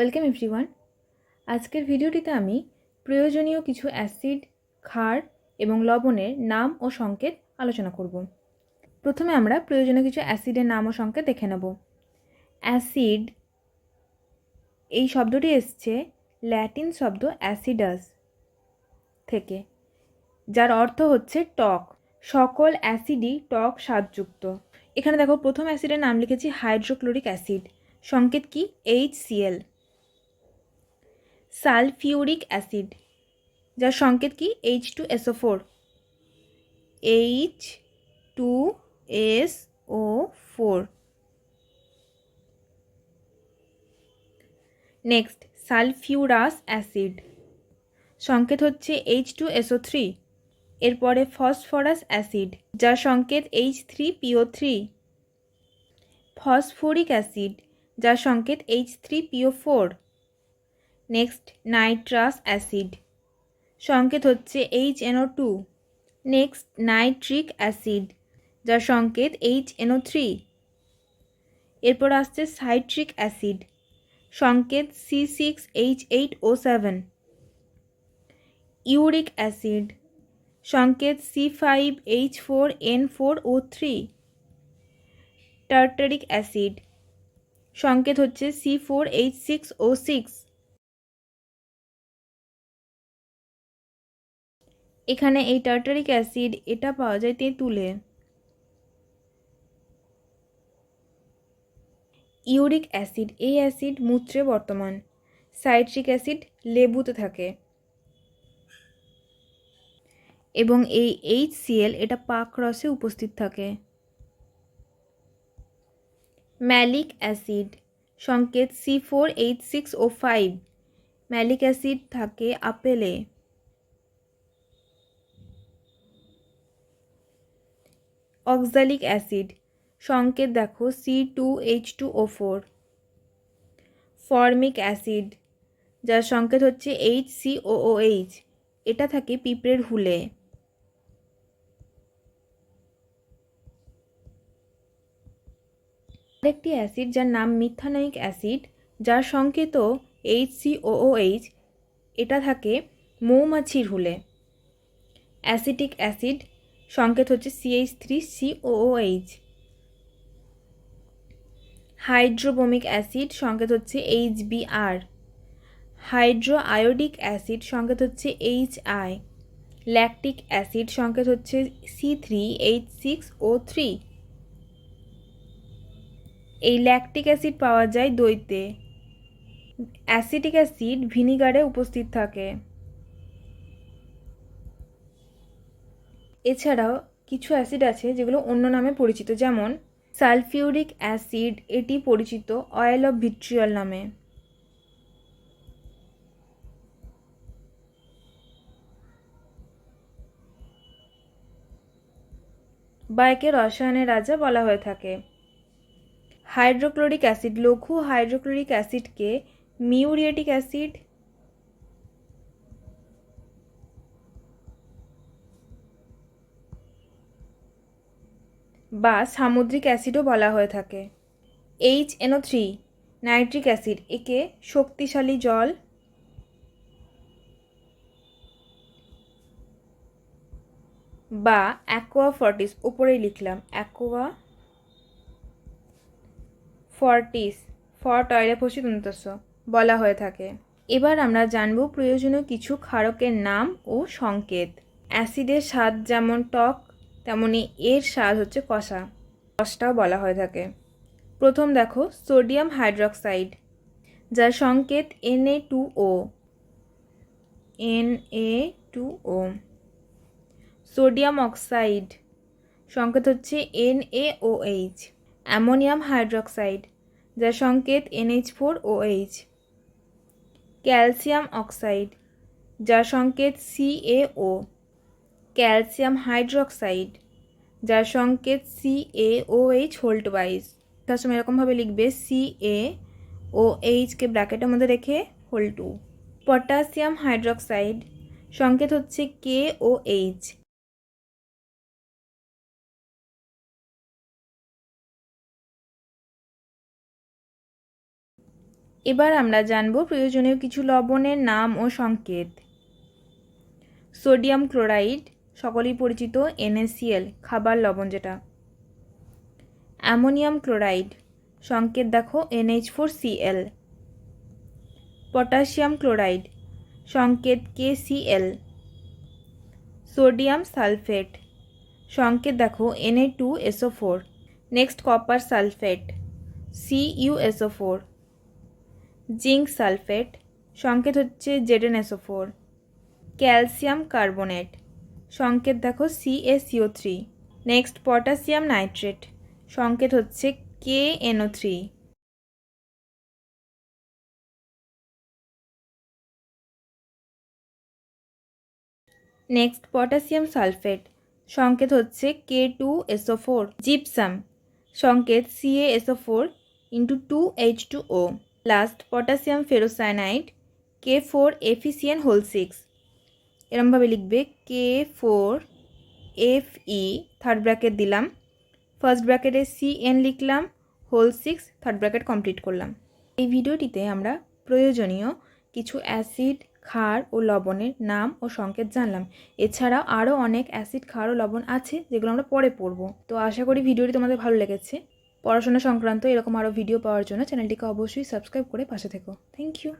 Welcome everyone. আজকের ভিডিওটিতে আমি প্রয়োজনীয় কিছু অ্যাসিড, ক্ষার এবং লবণের নাম ও সংকেত আলোচনা করব। প্রথমে আমরা প্রয়োজনীয় কিছু অ্যাসিডের নাম ও সংকেত দেখে নেব। অ্যাসিড, এই শব্দটি এসছে ল্যাটিন শব্দ অ্যাসিডাস থেকে, যার অর্থ হচ্ছে টক। সকল অ্যাসিডই টক স্বাদযুক্ত। এখানে দেখো, প্রথম অ্যাসিডের নাম লিখেছি হাইড্রোক্লোরিক অ্যাসিড। সংকেত কি? এইচ সিএল সালফিউরিক অ্যাসিড, যার সংকেত কি? H two S O four H two S O four next sulphurous acid. সংকেত হচ্ছে H two S O three এরপরে ফসফরাস অ্যাসিড, যার সংকেত H three P O three phosphoric acid, যার সংকেত H three P O four next nitrous acid সংকেত হচ্ছে H N O two next nitric acid যার সংকেত এইচ এনও থ্রি এরপর আসছে সাইট্রিক অ্যাসিড সংকেত C six H eight O seven uric acid সংকেত C five H four N four O three tartaric acid সংকেত হচ্ছে C four H six O six এখানে এই টার্টারিক অ্যাসিড, এটা পাওয়া যায় তেঁতুলে ইউরিক অ্যাসিড, এই অ্যাসিড মূত্রে বর্তমান। সাইট্রিক অ্যাসিড লেবুতে থাকে। এবং এই এইচ সিএল এটা পাক রসে উপস্থিত থাকে। ম্যালিক অ্যাসিড, সংকেত C four eight six O five. Malic acid থাকে আপেলে। অক্সালিক অ্যাসিড সংকেত দেখো C two H two O four formic acid যার সংকেত হচ্ছে এইচ সি ও এইচ এটা থাকে পিঁপড়ের হুলে। আরেকটি অ্যাসিড যার নাম মিথানোয়িক অ্যাসিড যার সংকেত এইচ সি ও এইচ এটা থাকে মৌমাছির হুলে। অ্যাসিটিক অ্যাসিড সংকেত হচ্ছে C H three C O O H hydrobromic acid সংকেত হচ্ছে H B R hydroiodic acid সংকেত হচ্ছে এইচ আই ল্যাকটিক অ্যাসিড সংকেত হচ্ছে C three H six O three এই ল্যাকটিক অ্যাসিড পাওয়া যায় দইতে। অ্যাসিটিক অ্যাসিড ভিনিগারে উপস্থিত থাকে। এছাড়াও কিছু অ্যাসিড আছে যেগুলো অন্য নামে পরিচিত, যেমন সালফিউরিক অ্যাসিড, এটি পরিচিত অয়েল অফ ভিট্রিয়ল নামে। বা একে রসায়নের রাজা বলা হয়ে থাকে। হাইড্রোক্লোরিক অ্যাসিড, লঘু হাইড্রোক্লোরিক অ্যাসিডকে মিউরিয়েটিক অ্যাসিড বা সামুদ্রিক অ্যাসিডও বলা হয়ে থাকে। H N O three nitric acid, একে শক্তিশালী জল। বা অ্যাকোয়া ফর্টিস, উপরেই লিখলাম। অ্যাকোয়া ফর্টিস ফর টয়লে ফসি দন্তস্য বলা হয়ে থাকে। এবার আমরা জানব প্রয়োজনীয় কিছু ক্ষারকের নাম ও সংকেত। অ্যাসিডের স্বাদ যেমন টক তেমনি এর স্বাদ হচ্ছে কষা। কষটাও বলা হয়ে থাকে। প্রথম দেখো, সোডিয়াম হাইড্রক্সাইড, যার সংকেত N A two O N A two O sodium oxide, সংকেত হচ্ছে N A O H ammonium hydroxide, যার সংকেত N H four O H calcium oxide, যার সংকেত C A O calcium hydroxide যার সংকেত সি এ ও এইচ হোল্ট ওয়াইজ তার সময় এরকমভাবে লিখবে সি এ ও এইচকে ব্র্যাকেটের মধ্যে রেখে হোল টু পটাশিয়াম হাইড্রক্সাইড সংকেত হচ্ছে কে ও এইচ এবার আমরা জানব প্রয়োজনীয় কিছু লবণের নাম ও সংকেত। সোডিয়াম ক্লোরাইড সকলেই পরিচিত এনএসিএল, খাবার লবণ যেটা। অ্যামোনিয়াম ক্লোরাইড, সংকেত দেখো, N H four C L potassium chloride, সংকেত K C L sodium sulphate, সংকেত দেখো, N A two S O four. Next, copper sulphate C U S O four. Zinc sulphate, সংকেত হচ্ছে Z N S O four. Calcium carbonate সংকেত দেখো C A C O three next potassium nitrate সংকেত হচ্ছে K N O three next potassium sulphate সংকেত হচ্ছে K two S O four gypsum সংকেত C A S O four into two H two O last potassium ferrocyanide K four এফিসিয়েন whole six এরমভাবে লিখবে K four F E third bracket দিলাম। First ব্র্যাকেটে C N লিখলাম whole six third bracket complete করলাম। এই ভিডিওটিতে আমরা প্রয়োজনীয় কিছু অ্যাসিড ক্ষার ও লবণের নাম ও সংকেত জানলাম। এছাড়াও আরও অনেক অ্যাসিড ক্ষার ও লবণ আছে, যেগুলো আমরা পরে পড়ব। তো আশা করি ভিডিওটি তোমাদের ভালো লেগেছে। পড়াশোনা সংক্রান্ত এরকম আরও ভিডিও পাওয়ার জন্য চ্যানেলটিকে অবশ্যই সাবস্ক্রাইব করে পাশে থেকো। Thank you